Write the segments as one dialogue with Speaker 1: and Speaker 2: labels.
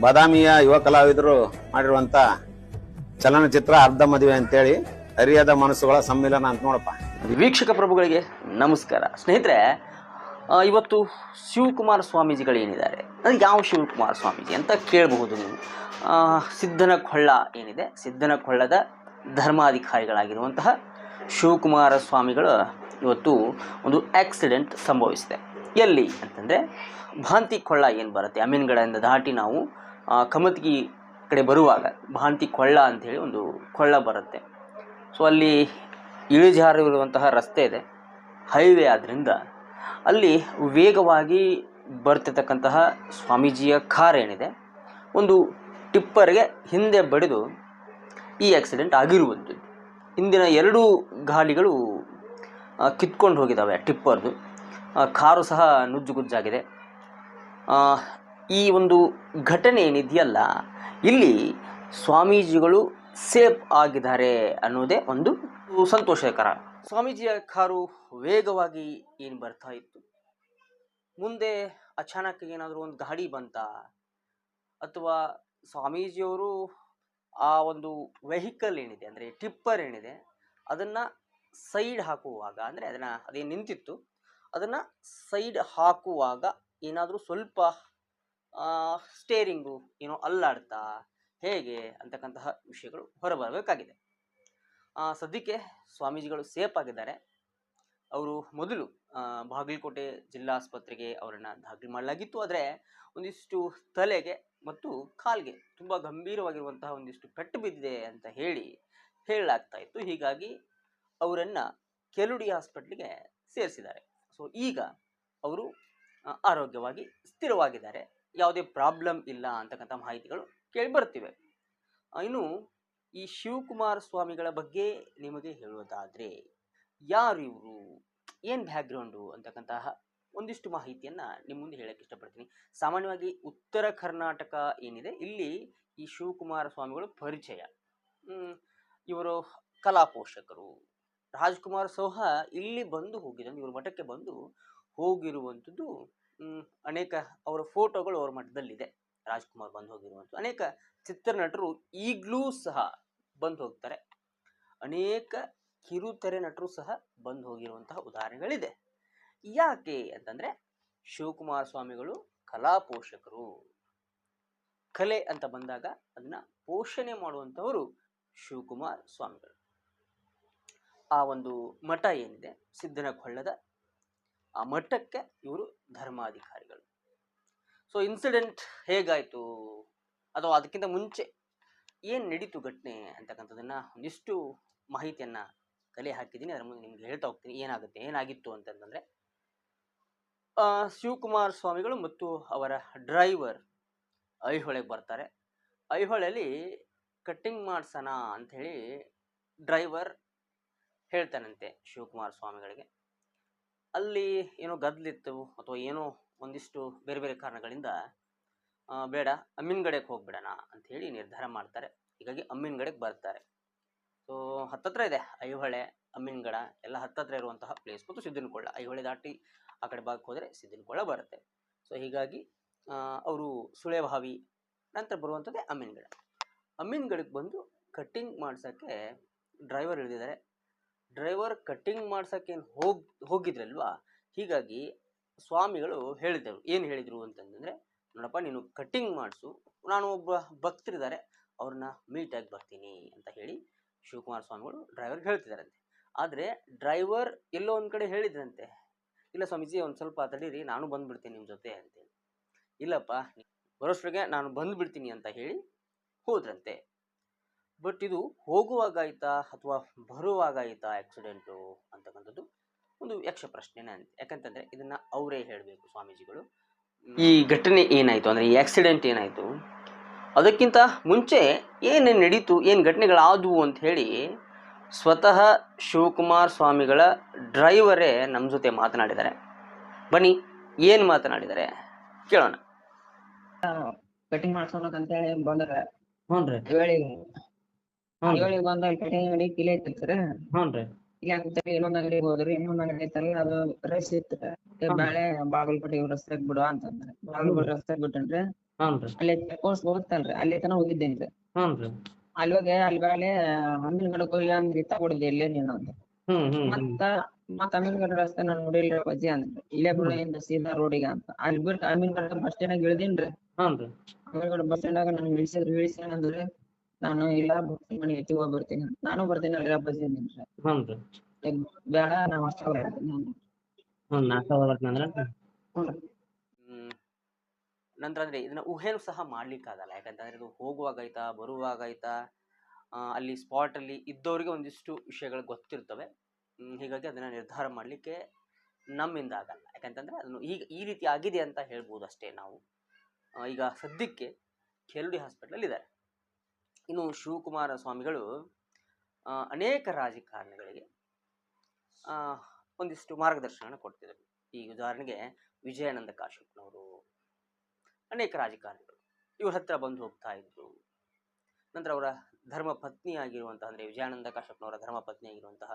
Speaker 1: ಬಾದಾಮಿಯ ಯುವ ಕಲಾವಿದರು ಮಾಡಿರುವಂತ ಚಲನಚಿತ್ರ ಅರ್ಧ ಮದುವೆ ಅಂತೇಳಿ ಅರಿಯಾದ ಮನಸ್ಸುಗಳ ಸಮ್ಮಿಲನ ಅಂತ ನೋಡಪ್ಪ.
Speaker 2: ವೀಕ್ಷಕ ಪ್ರಭುಗಳಿಗೆ ನಮಸ್ಕಾರ. ಸ್ನೇಹಿತರೆ ಇವತ್ತು ಶಿವಕುಮಾರ ಸ್ವಾಮೀಜಿಗಳೇನಿದ್ದಾರೆ ಅದು ಯಾವ ಶಿವಕುಮಾರ ಸ್ವಾಮೀಜಿ ಅಂತ ಕೇಳಬಹುದು ನೀವು. ಸಿದ್ಧನ ಕೊಳ್ಳ ಏನಿದೆ? ಸಿದ್ಧನ ಕೊಳ್ಳದ ಧರ್ಮಾಧಿಕಾರಿಗಳಾಗಿರುವಂತಹ ಶಿವಕುಮಾರ ಸ್ವಾಮಿಗಳು ಇವತ್ತು ಒಂದು ಆಕ್ಸಿಡೆಂಟ್ ಸಂಭವಿಸಿದೆ. ಎಲ್ಲಿ ಅಂತಂದರೆ, ಭಾಂತಿ ಕೊಳ್ಳ ಏನು ಬರುತ್ತೆ? ಅಮೀನ್ಗಡದಿಂದ ದಾಟಿ ನಾವು ಕಮತ್ಗಿ ಕಡೆ ಬರುವಾಗ ಭಾಂತಿ ಕೊಳ್ಳ ಅಂಥೇಳಿ ಒಂದು ಕೊಳ್ಳ ಬರುತ್ತೆ. ಸೊ ಅಲ್ಲಿ ಇಳಿಜಾರಿರುವಂತಹ ರಸ್ತೆ ಇದೆ. ಹೈವೇ ಆದ್ದರಿಂದ ಅಲ್ಲಿ ವೇಗವಾಗಿ ಬರ್ತಿರ್ತಕ್ಕಂತಹ ಸ್ವಾಮೀಜಿಯ ಕಾರ್ ಏನಿದೆ, ಒಂದು ಟಿಪ್ಪರ್ಗೆ ಹಿಂದೆ ಬಡಿದು ಈ ಆಕ್ಸಿಡೆಂಟ್ ಆಗಿರುವಂಥದ್ದು. ಹಿಂದಿನ ಎರಡು ಗಾಲಿಗಳು ಕಿತ್ಕೊಂಡು ಹೋಗಿದ್ದಾವೆ ಟಿಪ್ಪರ್ದು. ಕಾರು ಸಹ ನುಜ್ಜುಗುಜ್ಜಾಗಿದೆ. ಈ ಒಂದು ಘಟನೆ ಏನಿದೆಯಲ್ಲ, ಇಲ್ಲಿ ಸ್ವಾಮೀಜಿಗಳು ಸೇಫ್ ಆಗಿದ್ದಾರೆ ಅನ್ನೋದೇ ಒಂದು ಸಂತೋಷಕರ. ಸ್ವಾಮೀಜಿಯ ಕಾರು ವೇಗವಾಗಿ ಏನು ಬರ್ತಾ ಇತ್ತು? ಮುಂದೆ ಅಚಾನಕ್ ಏನಾದರೂ ಒಂದು ಗಾಡಿ ಬಂತ? ಅಥವಾ ಸ್ವಾಮೀಜಿಯವರು ಆ ಒಂದು ವೆಹಿಕಲ್ ಏನಿದೆ, ಅಂದರೆ ಟಿಪ್ಪರ್ ಏನಿದೆ, ಅದನ್ನು ಸೈಡ್ ಹಾಕುವಾಗ, ಅಂದರೆ ಅದನ್ನು ಅದೇನು ನಿಂತಿತ್ತು, ಅದನ್ನು ಸೈಡ್ ಹಾಕುವಾಗ ಏನಾದರೂ ಸ್ವಲ್ಪ ಸ್ಟೇರಿಂಗು ಏನೋ ಅಲ್ಲಾಡ್ತಾ ಹೇಗೆ ಅಂತಕ್ಕಂತಹ ವಿಷಯಗಳು ಹೊರಬರಬೇಕಾಗಿದೆ. ಸದ್ಯಕ್ಕೆ ಸ್ವಾಮೀಜಿಗಳು ಸೇಫ್ ಆಗಿದ್ದಾರೆ. ಅವರು ಮೊದಲು ಬಾಗಲಕೋಟೆ ಜಿಲ್ಲಾ ಆಸ್ಪತ್ರೆಗೆ ಅವರನ್ನು ದಾಖಲು ಮಾಡಲಾಗಿತ್ತು. ಆದರೆ ಒಂದಿಷ್ಟು ತಲೆಗೆ ಮತ್ತು ಕಾಲ್ಗೆ ತುಂಬ ಗಂಭೀರವಾಗಿರುವಂತಹ ಒಂದಿಷ್ಟು ಪೆಟ್ಟು ಬಿದ್ದಿದೆ ಅಂತ ಹೇಳಿ ಹೇಳಲಾಗ್ತಾ ಇತ್ತು. ಹೀಗಾಗಿ ಅವರನ್ನು ಕೆಲುಡಿ ಹಾಸ್ಪಿಟ್ಲಿಗೆ ಸೇರಿಸಿದ್ದಾರೆ. ಸೊ ಈಗ ಅವರು ಆರೋಗ್ಯವಾಗಿ ಸ್ಥಿರವಾಗಿದ್ದಾರೆ. ಯಾವುದೇ ಪ್ರಾಬ್ಲಮ್ ಇಲ್ಲ ಅಂತಕ್ಕಂಥ ಮಾಹಿತಿಗಳು ಕೇಳಿ ಬರ್ತಿವೆ ಇನ್ನು ಈ ಶಿವಕುಮಾರ ಸ್ವಾಮಿಗಳ ಬಗ್ಗೆ ನಿಮಗೆ ಹೇಳೋದಾದರೆ ಯಾರು ಇವರು? ಏನು ಬ್ಯಾಕ್ಗ್ರೌಂಡು ಅಂತಕ್ಕಂತಹ ಒಂದಿಷ್ಟು ಮಾಹಿತಿಯನ್ನು ನಿಮ್ಮ ಮುಂದೆ ಹೇಳಕ್ಕೆ ಇಷ್ಟಪಡ್ತೀನಿ. ಸಾಮಾನ್ಯವಾಗಿ ಉತ್ತರ ಕರ್ನಾಟಕ ಏನಿದೆ, ಇಲ್ಲಿ ಈ ಶಿವಕುಮಾರ ಸ್ವಾಮಿಗಳು ಪರಿಚಯ. ಇವರು ಕಲಾ ಪೋಷಕರು. ರಾಜ್ಕುಮಾರ್ ಸೌಹ ಇಲ್ಲಿ ಬಂದು ಹೋಗಿದ್ದು ಇವರು ಮಠಕ್ಕೆ ಬಂದು ಹೋಗಿರುವಂಥದ್ದು ಅನೇಕ ಅವರ ಫೋಟೋಗಳು ಅವ್ರ ಮಠದಲ್ಲಿದೆ. ರಾಜ್ಕುಮಾರ್ ಬಂದು ಹೋಗಿರುವಂಥದ್ದು ಅನೇಕ ಚಿತ್ರನಟರು ಈಗಲೂ ಸಹ ಬಂದು ಹೋಗ್ತಾರೆ. ಅನೇಕ ಕಿರುತೆರೆ ನಟರು ಸಹ ಬಂದು ಹೋಗಿರುವಂತಹ ಉದಾಹರಣೆಗಳಿದೆ. ಯಾಕೆ ಅಂತಂದ್ರೆ ಶಿವಕುಮಾರ ಸ್ವಾಮಿಗಳು ಕಲಾ ಪೋಷಕರು. ಕಲೆ ಅಂತ ಬಂದಾಗ ಅದನ್ನ ಪೋಷಣೆ ಮಾಡುವಂಥವರು ಶಿವಕುಮಾರ ಸ್ವಾಮಿಗಳು. ಆ ಒಂದು ಮಠ ಏನಿದೆ? ಸಿದ್ದನ ಕೊಳ್ಳದ ಆ ಮಟ್ಟಕ್ಕೆ ಇವರು ಧರ್ಮಾಧಿಕಾರಿಗಳು. ಸೊ ಇನ್ಸಿಡೆಂಟ್ ಹೇಗಾಯಿತು? ಅಥವಾ ಅದಕ್ಕಿಂತ ಮುಂಚೆ ಏನು ನಡೀತು ಘಟನೆ ಅಂತಕ್ಕಂಥದ್ದನ್ನು ಒಂದಿಷ್ಟು ಮಾಹಿತಿಯನ್ನು ಕಲೆ ಹಾಕಿದ್ದೀನಿ. ಅದರ ಮುಂದೆ ನಿಮ್ಗೆ ಹೇಳ್ತಾ ಹೋಗ್ತೀನಿ. ಏನಾಗುತ್ತೆ, ಏನಾಗಿತ್ತು ಅಂತಂದರೆ ಶಿವಕುಮಾರ್ ಸ್ವಾಮಿಗಳು ಮತ್ತು ಅವರ ಡ್ರೈವರ್ ಐಹೊಳೆಗೆ ಬರ್ತಾರೆ. ಐಹೊಳೆಯಲ್ಲಿ ಕಟ್ಟಿಂಗ್ ಮಾಡ್ಸೋಣ ಅಂಥೇಳಿ ಡ್ರೈವರ್ ಹೇಳ್ತಾನಂತೆ ಶಿವಕುಮಾರ್ ಸ್ವಾಮಿಗಳಿಗೆ. ಅಲ್ಲಿ ಏನೋ ಗದ್ದಲಿತ್ತು ಅಥವಾ ಏನೋ ಒಂದಿಷ್ಟು ಬೇರೆ ಬೇರೆ ಕಾರಣಗಳಿಂದ ಬೇಡ ಅಮ್ಮಿನಗಡೆಗೆ ಹೋಗ್ಬಿಡೋಣ ಅಂತ ಹೇಳಿ ನಿರ್ಧಾರ ಮಾಡ್ತಾರೆ. ಹೀಗಾಗಿ ಅಮ್ಮಿನಗಡೆಗೆ ಬರ್ತಾರೆ. ಸೊ ಹತ್ತತ್ರ ಇದೆ ಐಹೊಳೆ ಅಮ್ಮಿನಗಡ ಎಲ್ಲ ಹತ್ತತ್ರ ಇರುವಂತಹ ಪ್ಲೇಸ್ ಮತ್ತು ಸಿದ್ದನಕೊಳ್ಳ. ಐಹೊಳೆ ದಾಟಿ ಆ ಕಡೆ ಭಾಗಕ್ಕೆ ಹೋದರೆ ಸಿದ್ದನಕೊಳ್ಳ ಬರುತ್ತೆ. ಸೊ ಹೀಗಾಗಿ ಅವರು ಸುಳೆಭಾವಿ ನಂತರ ಬರುವಂಥದ್ದೇ ಅಮ್ಮಿನಗಡ ಅಮ್ಮಿನಗಡಕ್ಕೆ ಬಂದು ಕಟ್ಟಿಂಗ್ ಮಾಡ್ಸೋಕ್ಕೆ ಡ್ರೈವರ್ ಇಳಿದಿದ್ದಾರೆ. ಡ್ರೈವರ್ ಕಟ್ಟಿಂಗ್ ಮಾಡ್ಸಕ್ಕೆ ಏನು ಹೋಗ್, ಹೋಗಿದ್ರಲ್ವಾ? ಹೀಗಾಗಿ ಸ್ವಾಮಿಗಳು ಹೇಳಿದರು. ಏನು ಹೇಳಿದರು ಅಂತಂದರೆ, ನೋಡಪ್ಪ, ನೀನು ಕಟ್ಟಿಂಗ್ ಮಾಡಿಸು. ನಾನು ಒಬ್ಬ ಭಕ್ತರಿದ್ದಾರೆ. ಅವ್ರನ್ನ ಮೀಟಾಗಿ ಬರ್ತೀನಿ ಅಂತ ಹೇಳಿ ಶಿವಕುಮಾರ ಸ್ವಾಮಿಗಳು ಡ್ರೈವರ್ಗೆ ಹೇಳ್ತಿದ್ದಾರಂತೆ. ಆದರೆ ಡ್ರೈವರ್ ಎಲ್ಲೋ ಒಂದು ಕಡೆ ಹೇಳಿದ್ರಂತೆ. ಇಲ್ಲ ಸ್ವಾಮೀಜಿ, ಒಂದು ಸ್ವಲ್ಪ ತಡೀರಿ, ನಾನು ಬಂದುಬಿಡ್ತೀನಿ ನಿಮ್ಮ ಜೊತೆ ಅಂತೇಳಿ. ಇಲ್ಲಪ್ಪ ಬರೋಷ್ಟ್ರಿಗೆ ನಾನು ಬಂದುಬಿಡ್ತೀನಿ ಅಂತ ಹೇಳಿ ಹೋದ್ರಂತೆ. ಬಟ್ ಇದು ಹೋಗುವಾಗ ಆಯ್ತಾ ಅಥವಾ ಬರುವಾಗ ಆಯ್ತಾ ಆಕ್ಸಿಡೆಂಟು ಅಂತಕ್ಕಂಥದ್ದು ಒಂದು ಯಕ್ಷ ಪ್ರಶ್ನೆನೇ ಅಂತ. ಯಾಕಂತಂದರೆ ಇದನ್ನು ಅವರೇ ಹೇಳಬೇಕು ಸ್ವಾಮೀಜಿಗಳು. ಈ ಘಟನೆ ಏನಾಯ್ತು? ಅಂದ್ರೆ ಈ ಆಕ್ಸಿಡೆಂಟ್ ಏನಾಯ್ತು? ಅದಕ್ಕಿಂತ ಮುಂಚೆ ಏನೇನು ನಡೀತು? ಏನು ಘಟನೆಗಳಾದವು ಅಂತ ಹೇಳಿ ಸ್ವತಃ ಶಿವಕುಮಾರ್ ಸ್ವಾಮಿಗಳ ಡ್ರೈವರೇ ನಮ್ಮ ಜೊತೆ ಮಾತನಾಡಿದ್ದಾರೆ. ಬನ್ನಿ ಏನು ಮಾತನಾಡಿದ್ದಾರೆ? ಕೇಳೋಣ.
Speaker 3: ಕಟಿಂಗ್ ಮಾಡ್ಸೋಣ ಅಂತ ಹೇಳಿ ಬಂದ್ರೆ.
Speaker 2: ಹ್ಞೂ ರೀ
Speaker 3: ಏಳಿ
Speaker 2: ಹ್ಞೂ
Speaker 3: ಏಳಿ ಬಂದ ಕಟಿಂಗ್ ಮಾಡಿ ಕಿಲೆ ಐತಿ ಸರ್.
Speaker 2: ಹ್ಞೂ ರೀ.
Speaker 3: ಇಲ್ಲ ಅಂತೇಳಿ ಇನ್ನೊಂದ್ ಅಂಗಡಿ ಹೋದ್ರಿ ಇನ್ನೊಂದ್ ಅಂಗಡಿ ಐತಲ್ಲ ಅದು ರಶ್ ಇತ್ತು. ಬಾಳೆ ಬಾಗಲಕೋಟೆ ರಸ್ತೆಗ್ ಬಿಡು ಅಂತಂದ್ರೆ. ಬಾಗಲಕೋಟೆ ರಸ್ತೆಗ್ ಬಿಟ್ಟನ್ರಿ
Speaker 2: ಹ್ಞೂ
Speaker 3: ಅಲ್ಲಿ ಚೆಕ್ ಪೋಸ್ಟ್ ಅಲ್ಲಿ ತನ ಹೋಗಿದ್ದೇನ್ರಿ
Speaker 2: ಹ್ಞೂ ರೀ.
Speaker 3: ಅಲ್ಲಿ ಹೋಗಿ ಅಲ್ಲಿ ಬಾಳೆ ಹಣ್ಣಿನ ಗಿಡಕ್ಕೆ ಹೋಗಿ ಅಂದ್ರಿ ತಗೊಡಿದ್ದೆ ಇಲ್ಲೇ ನೀನು ಅಂತ. ಮತ್ತ ಮತ್ತ ಅಮೀನ್ಗಡ ರಸ್ತೆ ನಾನು ನೋಡಿಲ್ರಿ ಬಜ್ಜಿ ಅಂದ್ರ ಇಲ್ಲೇ ಬಿಡು ಏನ್ ಸೀದಾ ರೋಡಿಗೆ ಅಂತ. ಅಲ್ಲಿ ಬಿಟ್ಟು ಅಮೀನ್ಗಡ ಬಸ್ ಸ್ಟ್ಯಾಂಡ್ ಇಳ್ದೇನ್ರಿ ಅಮೀನ್ಗಡ ಬಸ್ ಸ್ಟ್ಯಾಂಡ್ ನನ್ ಇಳಿಸಿದ್ರು ಇಳಿಸಿ ಏನಂದ್ರಿ ನಾನು ಇಲ್ಲ ಬರ್ತೀನಿ ಮನೆ ಐತಿ ಹೋಗಿ ಬರ್ತೀನಿ ಅಂತ. ನಾನು ಬರ್ತೀನಿ ಅಲ್ರಿ
Speaker 2: ಅಪ್ಪಾಜಿ
Speaker 3: ಈಗ ಬೇಡ ನಾ ಅಷ್ಟೇ ಬರ್ತೀನಿ.
Speaker 2: ಹ್ಞೂ ನಾಷ್ಟ ಬರ್ತೀನಿ ಅಂದ್ರೆ. ಹ್ಮ್. ನಂತರ ಅಂದ್ರೆ ಇದನ್ನ ಊಹೆನೂ ಸಹ ಮಾಡ್ಲಿಕ್ಕಾಗಲ್ಲ ಯಾಕಂತಂದ್ರೆ ಇದು ಹೋಗುವಾಗಾಯ್ತಾ ಬರುವಾಗ ಆಯ್ತಾ ಅಲ್ಲಿ ಸ್ಪಾಟ್ ಅಲ್ಲಿ ಇದ್ದವರಿಗೆ ಒಂದಿಷ್ಟು ವಿಷಯಗಳು ಗೊತ್ತಿರ್ತವೆ ಹೀಗಾಗಿ ಅದನ್ನ ನಿರ್ಧಾರ ಮಾಡ್ಲಿಕ್ಕೆ ನಮ್ಮಿಂದ ಆಗಲ್ಲ ಯಾಕಂತಂದ್ರೆ ಅದನ್ನು ಈಗ ಈ ರೀತಿ ಆಗಿದೆ ಅಂತ ಹೇಳ್ಬೋದು ಅಷ್ಟೇ ನಾವು ಈಗ ಸದ್ಯಕ್ಕೆ ಕೆಲ್ಡಿ ಹಾಸ್ಪಿಟಲ್ ಇದ್ದಾರೆ ಇನ್ನು ಶಿವಕುಮಾರ ಸ್ವಾಮಿಗಳು ಅನೇಕ ರಾಜಕಾರಣಿಗಳಿಗೆ ಒಂದಿಷ್ಟು ಮಾರ್ಗದರ್ಶನ ಕೊಡ್ತಿದ್ರು ಈ ಉದಾಹರಣೆಗೆ ವಿಜಯಾನಂದ ಕಾಶ್ಯಪ್ನವರು ಅನೇಕ ರಾಜಕಾರಣಿಗಳು. ಇವ್ರ ಹತ್ರ ಬಂದು ಹೋಗ್ತಾ ಇದ್ರು. ನಂತರ ಅವರ ಧರ್ಮ ಪತ್ನಿ ಆಗಿರುವಂತಹ ಅಂದರೆ ವಿಜಯಾನಂದ ಕಾಶ್ಯಪ್ನವರ ಧರ್ಮ ಪತ್ನಿ ಆಗಿರುವಂತಹ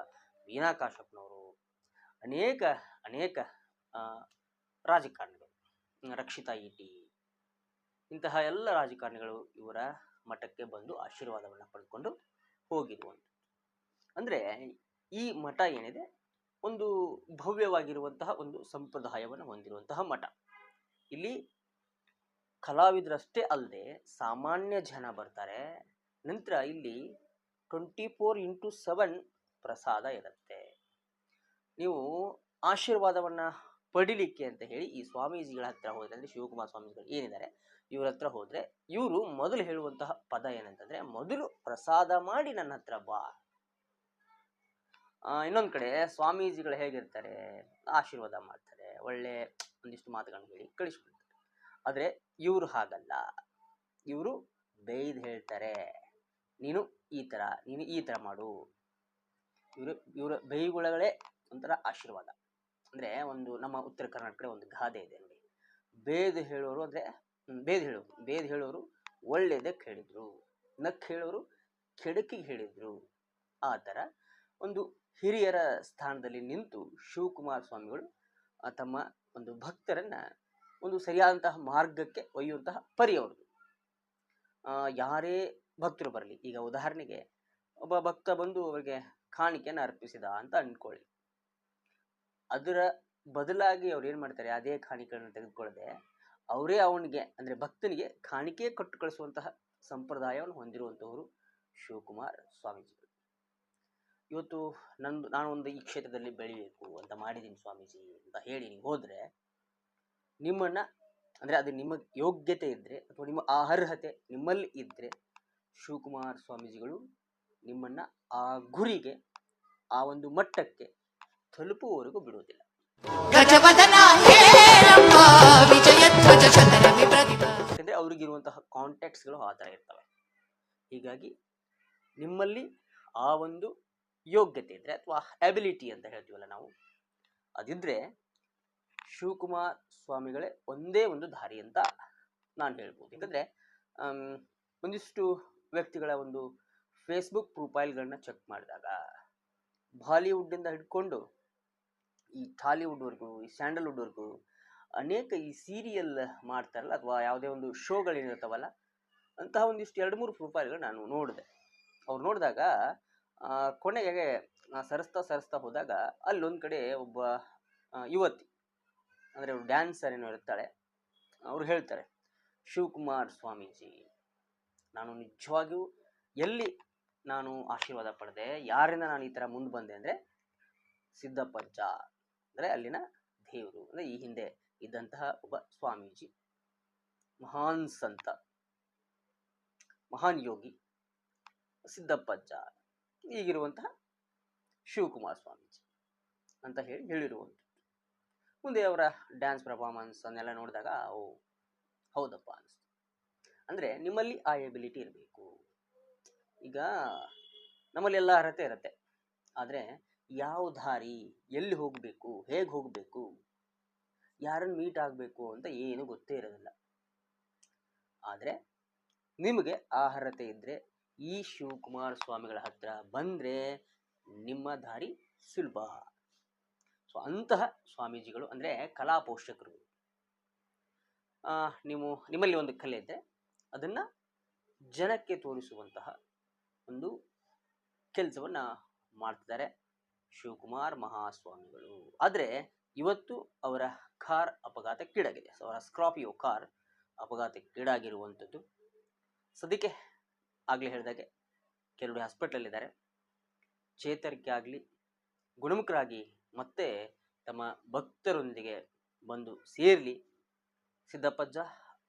Speaker 2: ವೀಣಾ ಕಾಶ್ಯಪ್ನವರು ಅನೇಕ ಅನೇಕ ರಾಜಕಾರಣಿಗಳು. ರಕ್ಷಿತಾ ಇಟಿ ಇಂತಹ ಎಲ್ಲ ರಾಜಕಾರಣಿಗಳು ಇವರ ಮಠಕ್ಕೆ ಬಂದು ಆಶೀರ್ವಾದವನ್ನು ಪಡೆದುಕೊಂಡು ಹೋಗಿರುವಂಥದ್ದು. ಅಂದರೆ ಈ ಮಠ ಏನಿದೆ? ಒಂದು ಭವ್ಯವಾಗಿರುವಂತಹ ಒಂದು ಸಂಪ್ರದಾಯವನ್ನು ಹೊಂದಿರುವಂತಹ ಮಠ. ಇಲ್ಲಿ ಕಲಾವಿದರಷ್ಟೇ ಅಲ್ಲದೆ ಸಾಮಾನ್ಯ ಜನ ಬರ್ತಾರೆ. ನಂತರ ಇಲ್ಲಿ ಟ್ವೆಂಟಿ ಫೋರ್ ಇಂಟು ಸೆವೆನ್ ಪ್ರಸಾದ ಇರುತ್ತೆ. ನೀವು ಆಶೀರ್ವಾದವನ್ನ ಪಡಿಲಿಕ್ಕೆ ಅಂತ ಹೇಳಿ ಈ ಸ್ವಾಮೀಜಿಗಳ ಹತ್ರ ಹೋದ್ರೆ, ಅಂದ್ರೆ ಶಿವಕುಮಾರ ಸ್ವಾಮೀಜಿಗಳು ಏನಿದ್ದಾರೆ, ಇವ್ರ ಹತ್ರ ಹೋದ್ರೆ, ಇವರು ಮೊದಲು ಹೇಳುವಂತಹ ಪದ ಏನಂತಂದ್ರೆ, ಮೊದಲು ಪ್ರಸಾದ ಮಾಡಿ ನನ್ನ ಹತ್ರ ಬಾ. ಇನ್ನೊಂದು ಕಡೆ, ಸ್ವಾಮೀಜಿಗಳು ಹೇಗಿರ್ತಾರೆ, ಆಶೀರ್ವಾದ ಮಾಡ್ತಾರೆ, ಒಳ್ಳೆ ಒಂದಿಷ್ಟು ಮಾತುಗಳನ್ನ ಹೇಳಿ ಕಳಿಸ್ಬಿಡ್ತಾರೆ. ಆದ್ರೆ, ಇವರು ಹಾಗಲ್ಲ. ಇವರು ಬೇಯ್ದು ಹೇಳ್ತಾರೆ, ನೀನು ಈ ತರ, ನೀನು ಈ ತರ ಮಾಡು. ಇವರು, ಇವರ ಬೇಯ್ಗುಳಗಳೇ ಒಂಥರ ಆಶೀರ್ವಾದ. ಅಂದ್ರೆ ಒಂದು ನಮ್ಮ ಉತ್ತರ ಕರ್ನಾಟಕದ ಒಂದು ಗಾದೆ ಇದೆ ನೋಡಿ. ಬೇದ್ ಹೇಳೋರು ಅಂದ್ರೆ ಬೇದ್ ಹೇಳೋರು ಬೇದ್ ಹೇಳೋರು ಒಳ್ಳೆಯದಕ್ಕೆ ಹೇಳಿದ್ರು ನಕ್ ಹೇಳೋರು ಕೆಡಕಿಗೆ ಹೇಳಿದ್ರು. ಆ ಥರ ಒಂದು ಹಿರಿಯರ ಸ್ಥಾನದಲ್ಲಿ ನಿಂತು ಶಿವಕುಮಾರ ಸ್ವಾಮಿಗಳು ತಮ್ಮ ಒಂದು ಭಕ್ತರನ್ನ ಒಂದು ಸರಿಯಾದಂತಹ ಮಾರ್ಗಕ್ಕೆ ಒಯ್ಯುವಂತಹ ಆ, ಯಾರೇ ಭಕ್ತರು ಬರಲಿ ಈಗ ಉದಾಹರಣೆಗೆ ಒಬ್ಬ ಭಕ್ತ ಬಂದು ಅವರಿಗೆ ಕಾಣಿಕೆಯನ್ನು ಅರ್ಪಿಸಿದ ಅಂತ ಅಂದ್ಕೊಳ್ಳಿ. ಅದರ ಬದಲಾಗಿ ಅವ್ರು ಏನು ಮಾಡ್ತಾರೆ, ಅದೇ ಕಾಣಿಕೆಗಳನ್ನು ತೆಗೆದುಕೊಳ್ಳದೆ ಅವರೇ ಅವನಿಗೆ, ಅಂದರೆ ಭಕ್ತನಿಗೆ ಕಾಣಿಕೆ ಕೊಟ್ಟು ಕಳಿಸುವಂತಹ ಸಂಪ್ರದಾಯವನ್ನು ಹೊಂದಿರುವಂಥವರು ಶಿವಕುಮಾರ್ ಸ್ವಾಮೀಜಿಗಳು. ಇವತ್ತು ನಂದು, ನಾನು ಒಂದು ಈ ಕ್ಷೇತ್ರದಲ್ಲಿ ಬೆಳಿಬೇಕು ಅಂತ ಮಾಡಿದ್ದೀನಿ ಸ್ವಾಮೀಜಿ ಅಂತ ಹೇಳಿ ನೀವು ಹೋದರೆ, ನಿಮ್ಮನ್ನು, ಅಂದರೆ ಅದು ನಿಮ್ಮ ಯೋಗ್ಯತೆ ಇದ್ದರೆ ಅಥವಾ ನಿಮ್ಮ ಅರ್ಹತೆ ನಿಮ್ಮಲ್ಲಿ ಇದ್ದರೆ ಶಿವಕುಮಾರ್ ಸ್ವಾಮೀಜಿಗಳು ನಿಮ್ಮನ್ನು ಆ ಗುರಿಗೆ, ಆ ಒಂದು ಮಟ್ಟಕ್ಕೆ ತಲುಪುವವರೆಗೂ ಬಿಡುವುದಿಲ್ಲ. ಯಾಕಂದರೆ ಅವ್ರಿಗಿರುವಂತಹ ಕಾಂಟ್ಯಾಕ್ಟ್ಸ್ಗಳು ಆ ಥರ ಇರ್ತವೆ. ಹೀಗಾಗಿ ನಿಮ್ಮಲ್ಲಿ ಆ ಒಂದು ಯೋಗ್ಯತೆ ಇದ್ರೆ ಅಥವಾ ಅಬಿಲಿಟಿ ಅಂತ ಹೇಳ್ತೀವಲ್ಲ ನಾವು ಅದಿದ್ದರೆ ಶಿವಕುಮಾರ್ ಸ್ವಾಮಿಗಳೇ ಒಂದೇ ಒಂದು ದಾರಿ ಅಂತ ನಾನು ಹೇಳ್ಬೋದು. ಯಾಕಂದರೆ ಒಂದಿಷ್ಟು ವ್ಯಕ್ತಿಗಳ ಒಂದು ಫೇಸ್ಬುಕ್ ಪ್ರೊಫೈಲ್ಗಳನ್ನ ಚೆಕ್ ಮಾಡಿದಾಗ ಬಾಲಿವುಡ್ಡಿಂದ ಹಿಡ್ಕೊಂಡು ಈ ಟಾಲಿವುಡ್ವರೆಗೂ, ಈ ಸ್ಯಾಂಡಲ್ವುಡ್ ವರ್ಗು ಅನೇಕ ಈ ಸೀರಿಯಲ್ ಮಾಡ್ತಾರಲ್ಲ ಅಥವಾ ಯಾವುದೇ ಒಂದು ಶೋಗಳೇನಿರ್ತಾವಲ್ಲ ಅಂತಹ ಒಂದಿಷ್ಟು ಎರಡು ಮೂರು ಪ್ರೊಫೈಲ್ಗಳು ನಾನು ನೋಡಿದೆ. ಅವ್ರು ನೋಡಿದಾಗ ಕೊನೆಗೆ ಸರಸ್ತಾ ಸರಿಸ್ತಾ ಹೋದಾಗ ಅಲ್ಲೊಂದು ಕಡೆ ಒಬ್ಬ ಯುವತಿ, ಅಂದರೆ ಅವರು ಡ್ಯಾನ್ಸರ್ ಏನೋ ಇರ್ತಾಳೆ, ಅವ್ರು ಹೇಳ್ತಾರೆ, ಶಿವಕುಮಾರ್ ಸ್ವಾಮೀಜಿ, ನಾನು ನಿಜವಾಗಿಯೂ ಎಲ್ಲಿ ನಾನು ಆಶೀರ್ವಾದ ಪಡೆದೆ, ಯಾರಿಂದ ನಾನು ಈ ಥರ ಮುಂದೆ ಬಂದೆ? ಅಂದರೆ ಸಿದ್ದಪ್ಪಜ್ಜ ಅಂದರೆ ಅಲ್ಲಿನ ದೇವರು, ಅಂದರೆ ಈ ಹಿಂದೆ ಇದ್ದಂತಹ ಒಬ್ಬ ಸ್ವಾಮೀಜಿ, ಮಹಾನ್ ಸಂತ, ಮಹಾನ್ ಯೋಗಿ, ಸಿದ್ದಪ್ಪಜ್ಜ ಈಗಿರುವಂತಹ ಶಿವಕುಮಾರ್ ಸ್ವಾಮೀಜಿ ಅಂತ ಹೇಳಿ ಹೇಳಿರುವಂಥದ್ದು. ಮುಂದೆ ಅವರ ಡ್ಯಾನ್ಸ್ ಪರ್ಫಾರ್ಮೆನ್ಸ್ ಅನ್ನೆಲ್ಲ ನೋಡಿದಾಗ, ಓ, ಹೌದಪ್ಪ ಅನಿಸ್ತು. ಅಂದರೆ ನಿಮ್ಮಲ್ಲಿ ಆ ಎಬಿಲಿಟಿ ಇರಬೇಕು. ಈಗ ನಮ್ಮಲ್ಲಿ ಎಲ್ಲ ಅರ್ಹತೆ ಇರುತ್ತೆ. ಆದರೆ ಯಾವ ದಾರಿ, ಎಲ್ಲಿ ಹೋಗಬೇಕು, ಹೇಗೆ ಹೋಗಬೇಕು ಯಾರನ್ನು ಮೀಟ್ ಆಗಬೇಕು ಅಂತ ಏನು ಗೊತ್ತೇ ಇರೋದಿಲ್ಲ. ಆದರೆ ನಿಮಗೆ ಆ ಅರ್ಹತೆ ಇದ್ದರೆ ಈ ಶಿವಕುಮಾರ ಸ್ವಾಮಿಗಳ ಹತ್ರ ಬಂದರೆ ನಿಮ್ಮ ದಾರಿ ಸುಲಭ. ಸೊ ಅಂತಹ ಸ್ವಾಮೀಜಿಗಳು ಅಂದರೆ ಕಲಾ ಪೋಷಕರು. ನೀವು, ನಿಮ್ಮಲ್ಲಿ ಒಂದು ಕಲೆ ಇದ್ದರೆ ಅದನ್ನು ಜನಕ್ಕೆ ತೋರಿಸುವಂತಹ ಒಂದು ಕೆಲಸವನ್ನು ಮಾಡ್ತಿದ್ದಾರೆ. ಶಿವಕುಮಾರ್ ಮಹಾಸ್ವಾಮಿಗಳು. ಆದರೆ ಇವತ್ತು ಅವರ ಕಾರ್ ಅಪಘಾತಕ್ಕೀಡಾಗಿದೆ. ಅವರ ಸ್ಕ್ರಾಪಿಯೋ ಕಾರ್ ಅಪಘಾತಕ್ಕೀಡಾಗಿರುವಂಥದ್ದು. ಸದ್ಯಕ್ಕೆ ಆಗಲೇ ಹೇಳಿದಾಗೆ ಕೆಲವರು ಹಾಸ್ಪಿಟ್ಲಲ್ಲಿದ್ದಾರೆ. ಚೇತರಿಕೆ ಆಗಲಿ ಗುಣಮುಖರಾಗಿ ಮತ್ತೆ ತಮ್ಮ ಭಕ್ತರೊಂದಿಗೆ ಬಂದು ಸೇರಲಿ ಸಿದ್ದಪ್ಪಜ್ಜ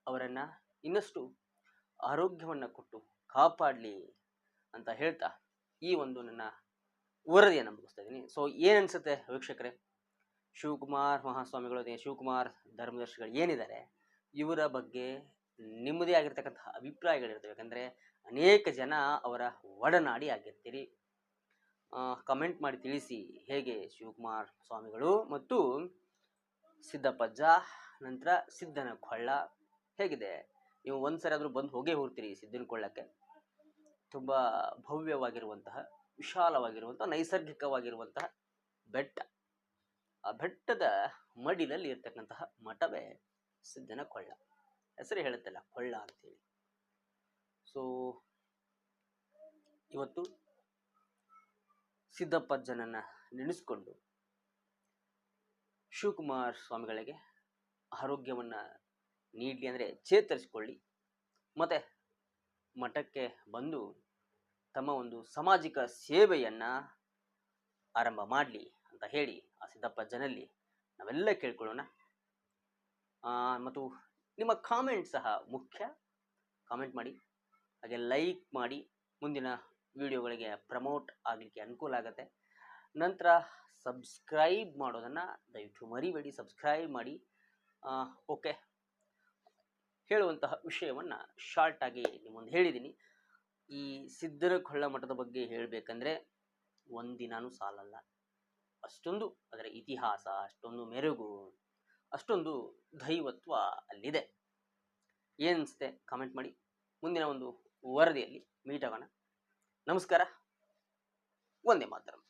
Speaker 2: ಅವರನ್ನು ಇನ್ನಷ್ಟು ಆರೋಗ್ಯವನ್ನು ಕೊಟ್ಟು ಕಾಪಾಡಲಿ ಅಂತ ಹೇಳ್ತಾ ಈ ಒಂದು ನನ್ನ ವರದಿಯನ್ನು ಮುಗಿಸ್ತಾ ಇದ್ದೀನಿ ಸೊ ಏನು ಅನಿಸುತ್ತೆ ವೀಕ್ಷಕರೇ? ಶಿವಕುಮಾರ್ ಮಹಾಸ್ವಾಮಿಗಳು ಶಿವಕುಮಾರ್ ಧರ್ಮದರ್ಶಿಗಳು ಏನಿದ್ದಾರೆ, ಇವರ ಬಗ್ಗೆ ನಿಮ್ಮದೇ ಆಗಿರ್ತಕ್ಕಂಥ ಅಭಿಪ್ರಾಯಗಳಿರ್ತವೆ. ಯಾಕಂದರೆ ಅನೇಕ ಜನ ಅವರ ಒಡನಾಡಿ ಆಗಿರ್ತೀರಿ. ಕಮೆಂಟ್ ಮಾಡಿ ತಿಳಿಸಿ ಹೇಗೆ ಶಿವಕುಮಾರ್ ಸ್ವಾಮಿಗಳು ಮತ್ತು ಸಿದ್ದಪ್ಪಜ್ಜ ನಂತರ ಸಿದ್ದನ ಕೊಳ್ಳ ಹೇಗಿದೆ? ನೀವು ಒಂದ್ಸರಿ ಆದರೂ ಬಂದು ಹೋಗೇ ಹೋಗ್ತೀರಿ ಸಿದ್ದನ ಕೊಳ್ಳಕ್ಕೆ. ತುಂಬ ಭವ್ಯವಾಗಿರುವಂತಹ ವಿಶಾಲವಾಗಿರುವಂತಹ, ನೈಸರ್ಗಿಕವಾಗಿರುವಂತಹ ಬೆಟ್ಟ. ಆ ಬೆಟ್ಟದ ಮಡಿಲಲ್ಲಿ ಇರ್ತಕ್ಕಂತಹ ಮಠವೇ ಸಿದ್ಧನ ಕೊಳ್ಳ. ಹೆಸರು ಹೇಳುತ್ತಲ್ಲ, ಕೊಳ್ಳ ಅಂತೇಳಿ. ಸೊ ಇವತ್ತು ಸಿದ್ದಪ್ಪಜ್ಜನನ್ನ ನೆನೆಸ್ಕೊಂಡು ಶಿವಕುಮಾರ್ ಸ್ವಾಮಿಗಳಿಗೆ ಆರೋಗ್ಯವನ್ನು ನೀಡಲಿ ಅಂದರೆ ಚೇತರಿಸಿಕೊಳ್ಳಿ. ಮತ್ತು ಮಠಕ್ಕೆ ಬಂದು ತಮ್ಮ ಒಂದು ಸಾಮಾಜಿಕ ಸೇವೆಯನ್ನು ಆರಂಭ ಮಾಡಲಿ ಅಂತ ಹೇಳಿ ಆ ಸಿದ್ದಪ್ಪ ಜನಲ್ಲಿ ನಾವೆಲ್ಲ ಕೇಳ್ಕೊಳ್ಳೋಣ. ಮತ್ತು ನಿಮ್ಮ ಕಾಮೆಂಟ್ ಸಹ ಮುಖ್ಯ. ಕಾಮೆಂಟ್ ಮಾಡಿ, ಹಾಗೆ ಲೈಕ್ ಮಾಡಿ, ಮುಂದಿನ ವಿಡಿಯೋಗಳಿಗೆ ಪ್ರಮೋಟ್ ಆಗಲಿಕ್ಕೆ ಅನುಕೂಲ ಆಗುತ್ತೆ. ನಂತರ ಸಬ್ಸ್ಕ್ರೈಬ್ ಮಾಡೋದನ್ನು ದಯವಿಟ್ಟು ಮರಿಬೇಡಿ ಸಬ್ಸ್ಕ್ರೈಬ್ ಮಾಡಿ. ಓಕೆ ಹೇಳುವಂತಹ ವಿಷಯವನ್ನು ಶಾರ್ಟಾಗಿ ನಿಮ್ಮೊಂದು ಹೇಳಿದ್ದೀನಿ ಈ ಸಿದ್ದರ ಕೊಳ್ಳ ಮಠದ ಬಗ್ಗೆ ಹೇಳಬೇಕಂದ್ರೆ ಒಂದಿನಾನೂ ಸಾಲಲ್ಲ. ಅಷ್ಟೊಂದು ಅದರ ಇತಿಹಾಸ, ಅಷ್ಟೊಂದು ಮೆರುಗು, ಅಷ್ಟೊಂದು ದೈವತ್ವ ಅಲ್ಲಿದೆ. ಏನಿಸುತ್ತೆ ಕಾಮೆಂಟ್ ಮಾಡಿ. ಮುಂದಿನ ಒಂದು ವರದಿಯಲ್ಲಿ ಮೀಟ್ ಆಗೋಣ ನಮಸ್ಕಾರ. ಒಂದೇ ಮಾತರಂ.